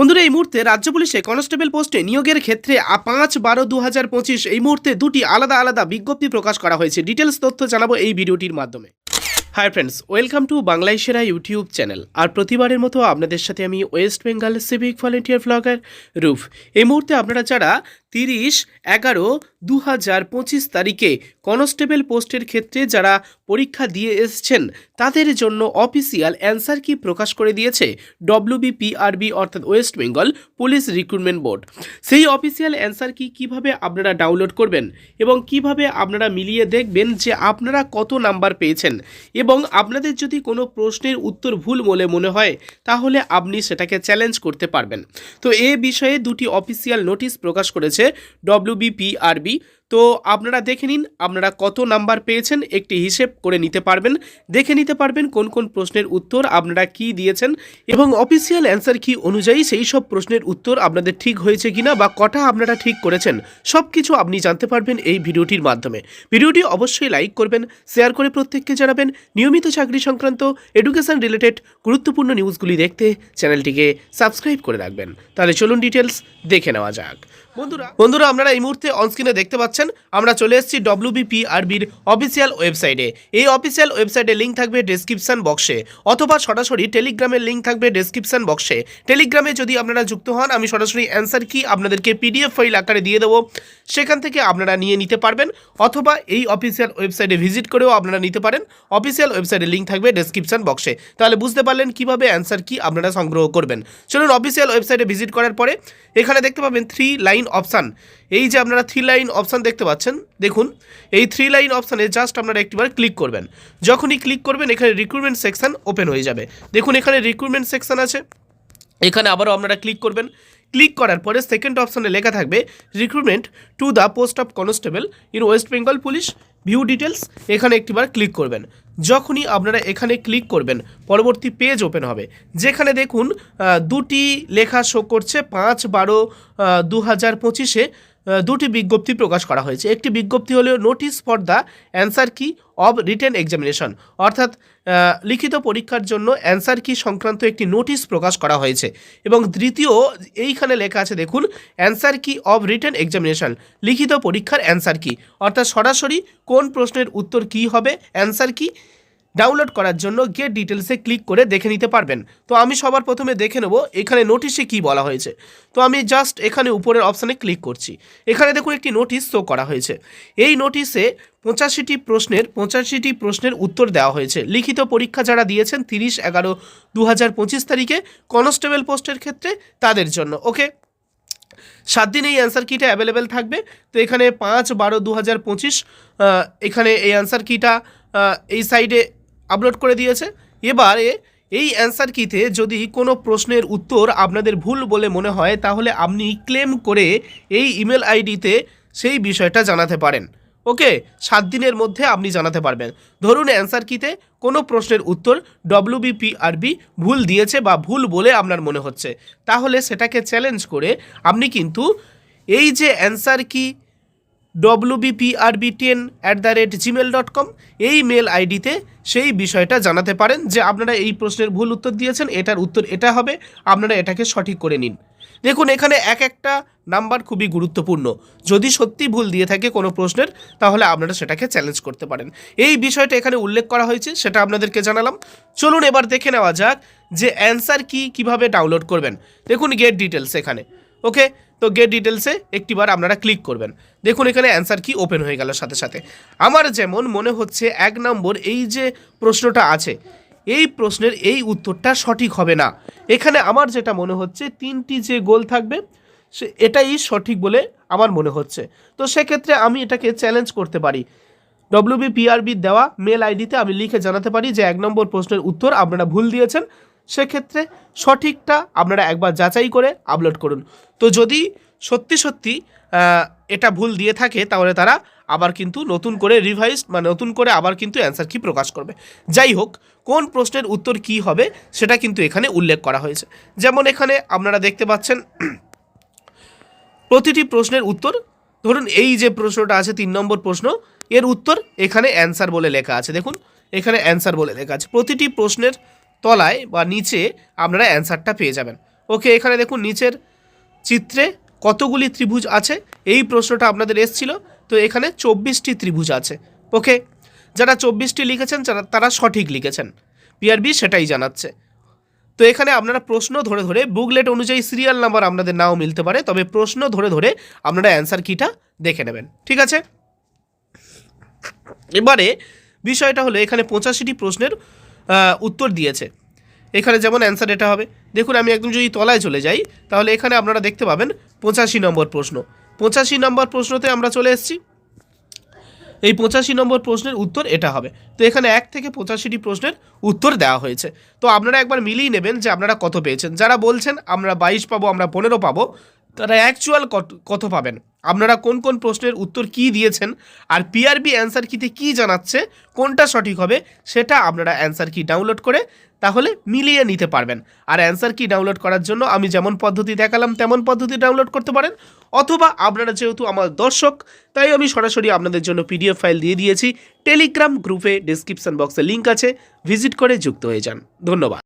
বন্ধুরা, এই মুহূর্তে রাজ্য পুলিশে কনস্টেবল পোস্টে নিয়োগের ক্ষেত্রে পাঁচ বারো দু হাজার পঁচিশ এই মুহূর্তে দুটি আলাদা আলাদা বিজ্ঞপ্তি প্রকাশ করা হয়েছে। ডিটেলস তথ্য জানাব এই ভিডিওটির মাধ্যমে। হাই ফ্রেন্ডস ওয়েলকাম টু বাংলায় সেরা ইউটিউব চ্যানেল আর প্রতিবারের মতো আপনাদের সাথে আমি West Bengal civic volunteer blogger Rouf এই মুহূর্তে আপনারা যারা তিরিশ এগারো দু হাজার পঁচিশ তারিখে কনস্টেবল পোস্টের ক্ষেত্রে যারা পরীক্ষা দিয়ে এসছেন, তাদের জন্য অফিসিয়াল অ্যান্সার কি প্রকাশ করে দিয়েছে ডব্লিউবিপিআরবি অর্থাৎ West Bengal police recruitment board সেই অফিসিয়াল অ্যান্সার কি কীভাবে আপনারা ডাউনলোড করবেন এবং কীভাবে আপনারা মিলিয়ে দেখবেন যে আপনারা কত নাম্বার পেয়েছেন? এবং আপনাদের যদি কোনো প্রশ্নের উত্তর ভুল বলে মনে হয়, তাহলে আপনি সেটাকে চ্যালেঞ্জ করতে পারবেন। তো এ বিষয়ে দুটি অফিসিয়াল নোটিশ প্রকাশ করেছে ডব্লিউবিপিআরবি তো আপনারা দেখে নিন, আপনারা কত নাম্বার পেয়েছেন, একটি হিসেব করে নিতে পারবেন। দেখে নিতে পারবেন কোন কোন প্রশ্নের উত্তর আপনারা কি দিয়েছেন এবং অফিসিয়াল অ্যান্সার কি অনুযায়ী সেই সব প্রশ্নের উত্তর আপনাদের ঠিক হয়েছে কিনা বা কটা আপনারা ঠিক করেছেন সব কিছু আপনি জানতে পারবেন এই ভিডিওটির মাধ্যমে। ভিডিওটি অবশ্যই লাইক করবেন, শেয়ার করে প্রত্যেককে জানাবেন। নিয়মিত চাকরি সংক্রান্ত এডুকেশন রিলেটেড গুরুত্বপূর্ণ নিউজগুলি দেখতে চ্যানেলটিকে সাবস্ক্রাইব করে রাখবেন। তাহলে চলুন ডিটেলস দেখে নেওয়া যাক। বন্ধুরা বন্ধুরা, আপনারা এই মুহূর্তে অনস্ক্রিনে দেখতে পাচ্ছেন, আমরা চলে এসেছি ডব্লিউবিপিআরবির অফিসিয়াল ওয়েবসাইটে এই অফিসিয়াল ওয়েবসাইটে লিঙ্ক থাকবে ডেসক্রিপশন বক্সে অথবা সরাসরি টেলিগ্রামের লিঙ্ক থাকবে ডেসক্রিপশন বক্সে টেলিগ্রামে যদি আপনারা যুক্ত হন, আমি সরাসরি অ্যান্সার কি আপনাদেরকে পিডিএফ ফাইল আকারে দিয়ে দেবো। সেখান থেকে আপনারা নিয়ে নিতে পারবেন, অথবা এই অফিসিয়াল ওয়েবসাইটে ভিজিট করেও আপনারা নিতে পারেন। অফিসিয়াল ওয়েবসাইটের লিঙ্ক থাকবে ডেসক্রিপশন বক্সে তাহলে বুঝতে পারলেন কীভাবে অ্যান্সার কি আপনারা সংগ্রহ করবেন। চলুন অফিসিয়াল ওয়েবসাইটে ভিজিট করার পরে, এখানে দেখতে পাবেন থ্রি লাইন অপশান। এই যে আপনারা থ্রি লাইন অপশান দেখতে পাচ্ছেন, দেখুন, এই থ্রি লাইন অপশানে জাস্ট আপনারা একটিবার ক্লিক করবেন। যখনই ক্লিক করবেন, এখানে রিক্রুটমেন্ট সেকশান ওপেন হয়ে যাবে। দেখুন, এখানে রিক্রুটমেন্ট সেকশান আছে। এখানে আবারও আপনারা ক্লিক করবেন। ক্লিক করার পরে সেকেন্ড অপশানে লেখা থাকবে recruitment to the post of constable in West Bengal police view details এখানে একটিবার ক্লিক করবেন। যখনই আপনারা এখানে ক্লিক করবেন, পরবর্তী পেজ ওপেন হবে। যেখানে দেখুন দুটি লেখা শো করছে, পাঁচ বারো দু হাজার পঁচিশে। দুটি বিজ্ঞপ্তি প্রকাশ করা হয়েছে। একটি বিজ্ঞপ্তি হলো notice for the answer key of written examination. অর্থাৎ লিখিত পরীক্ষার জন্য অ্যান্সার কি সংক্রান্ত একটি নোটিশ প্রকাশ করা হয়েছে। এবং দ্বিতীয়, এইখানে লেখা আছে, দেখুন, answer key of written examination? লিখিত পরীক্ষার অ্যান্সার কি? অর্থাৎ সরাসরি কোন প্রশ্নের উত্তর কি হবে? অ্যান্সার কি? ডাউনলোড করার জন্য গেট ডিটেলসে ক্লিক করে দেখে নিতে পারবেন। তো আমি সবার প্রথমে দেখে নেব এখানে নোটিশে কি বলা হয়েছে। তো আমি জাস্ট এখানে উপরের অপশানে ক্লিক করছি। এখানে দেখুন একটি নোটিশ শো করা হয়েছে। এই নোটিশে পঁচাশিটি প্রশ্নের পঁচাশিটি প্রশ্নের উত্তর দেওয়া হয়েছে। লিখিত পরীক্ষা যারা দিয়েছেন তিরিশ, এগারো দু হাজার তারিখে কনস্টেবল পোস্টের ক্ষেত্রে তাদের জন্য ওকে সাত দিন এই অ্যান্সার কিটা অ্যাভেলেবেল থাকবে। তো এখানে পাঁচ, বারো দু এখানে এই অ্যান্সার কিটা এই সাইডে আপলোড করে দিয়েছে। এবারে এই অ্যান্সার কিতে যদি কোনো প্রশ্নের উত্তর আপনাদের ভুল বলে মনে হয়, তাহলে আপনি ক্লেম করে এই ইমেল আইডিতে সেই বিষয়টা জানাতে পারেন। ওকে? সাত দিনের মধ্যে আপনি জানাতে পারবেন। ধরুন অ্যান্সার কিতে কোনো প্রশ্নের উত্তর ডব্লিউবিপিআরবি ভুল দিয়েছে বা ভুল বলে আপনার মনে হচ্ছে। তাহলে সেটাকে চ্যালেঞ্জ করে আপনি কিন্তু এই যে answer key WBPRB ten at the rate Gmail dot com এই মেল আইডিতে সেই বিষয়টা জানাতে পারেন যে আপনারা এই প্রশ্নের ভুল উত্তর দিয়েছেন, এটার উত্তর এটা হবে, আপনারা এটাকে সঠিক করে নিন। দেখুন, এখানে এক একটা নাম্বার খুবই গুরুত্বপূর্ণ। যদি সত্যি ভুল দিয়ে থাকে কোনো প্রশ্নের, তাহলে আপনারা সেটাকে চ্যালেঞ্জ করতে পারেন। এই বিষয়টা এখানে উল্লেখ করা হয়েছে, সেটা আপনাদেরকে জানালাম। চলুন এবার দেখে নেওয়া যাক যে অ্যান্সার কি, কীভাবে ডাউনলোড করবেন। দেখুন গেট ডিটেলস এখানে। ওকে তো গেট ডিটেলসে একটিবার আপনারা ক্লিক করবেন। দেখুন এখানে অ্যান্সার কি ওপেন হয়ে গেল সাথে সাথে। আমার যেমন মনে হচ্ছে এক নম্বর এই যে প্রশ্নটা আছে, এই প্রশ্নের এই উত্তরটা সঠিক হবে না। এখানে আমার যেটা মনে হচ্ছে তিনটি যে গোল থাকবে, সে এটাই সঠিক বলে আমার মনে হচ্ছে। তো সেক্ষেত্রে আমি এটাকে চ্যালেঞ্জ করতে পারি। ডব্লিউবিপিআরবি দেওয়া মেল আইডিতে আমি লিখে জানাতে পারি যে এক নম্বর প্রশ্নের উত্তর আপনারা ভুল দিয়েছেন। সেক্ষেত্রে সঠিকটা আপনারা একবার যাচাই করে আপলোড করুন। তো যদি সত্যি সত্যি এটা ভুল দিয়ে থাকে, তাহলে তারা আবার কিন্তু নতুন করে রিভাইজ মানে নতুন করে আবার কিন্তু অ্যান্সার কি প্রকাশ করবে। যাই হোক, কোন প্রশ্নের উত্তর কি হবে, সেটা কিন্তু এখানে উল্লেখ করা হয়েছে। যেমন এখানে আপনারা দেখতে পাচ্ছেন, প্রতিটি প্রশ্নের উত্তর, ধরুন এই যে প্রশ্নটা আছে, তিন নম্বর প্রশ্ন, এর উত্তর এখানে অ্যান্সার বলে লেখা আছে। দেখুন, এখানে অ্যান্সার বলে লেখা আছে। প্রতিটি প্রশ্নের তলায় বা নিচে আপনারা অ্যান্সারটা পেয়ে যাবেন। ওকে, এখানে দেখুন নিচের চিত্রে কতগুলি ত্রিভুজ আছে? এই প্রশ্নটা আপনাদের এসছিল, তো এখানে চব্বিশটি ত্রিভুজ আছে। ওকে, যারা চব্বিশটি লিখেছেন তারা সঠিক লিখেছেন। পিআরবি সেটাই জানাচ্ছে। তো এখানে আপনারা প্রশ্ন ধরে ধরে, বুকলেট অনুযায়ী সিরিয়াল নাম্বার আপনাদের নাও মিলতে পারে, তবে প্রশ্ন ধরে ধরে আপনারা অ্যান্সার কিটা দেখে নেবেন। ঠিক আছে? এবারে বিষয়টা হলো, এখানে পঁচাশিটি প্রশ্নের উত্তর দিয়েছে। এখানে যেমন অ্যান্সার এটা হবে। দেখুন, আমি একদম যদি তলায় চলে যাই, তাহলে এখানে আপনারা দেখতে পাবেন পঁচাশি নম্বর প্রশ্ন। পঁচাশি নম্বর প্রশ্নতে আমরা চলে এসেছি। এই পঁচাশি নম্বর প্রশ্নের উত্তর এটা হবে। তো এখানে এক থেকে পঁচাশিটি প্রশ্নের উত্তর দেওয়া হয়েছে। তো আপনারা একবার মিলিয়ে নেবেন যে আপনারা কত পেয়েছেন। যারা বলছেন, আমরা বাইশ পাবো, আমরা পনেরো পাবো তারা অ্যাকচুয়াল কত পাবেন? আপনারা কোন কোন প্রশ্নের উত্তর কি দিয়েছেন? আর পিআরবি অ্যান্সার কিতে কি জানাচ্ছে? কোনটা সঠিক হবে? সেটা আপনারা অ্যান্সার কি ডাউনলোড করে তাহলে মিলিয়ে নিতে পারবেন। আর অ্যান্সার কি ডাউনলোড করার জন্য আমি যেমন পদ্ধতি দেখালাম, তেমন পদ্ধতি ডাউনলোড করতে পারেন। অথবা আপনারা যেহেতু আমার দর্শক, তাই আমি সরাসরি আপনাদের জন্য পিডিএফ ফাইল দিয়ে দিয়েছি। টেলিগ্রাম গ্রুপে ডিসক্রিপশন বক্সে লিঙ্ক আছে। ভিজিট করে যুক্ত হয়ে যান। ধন্যবাদ।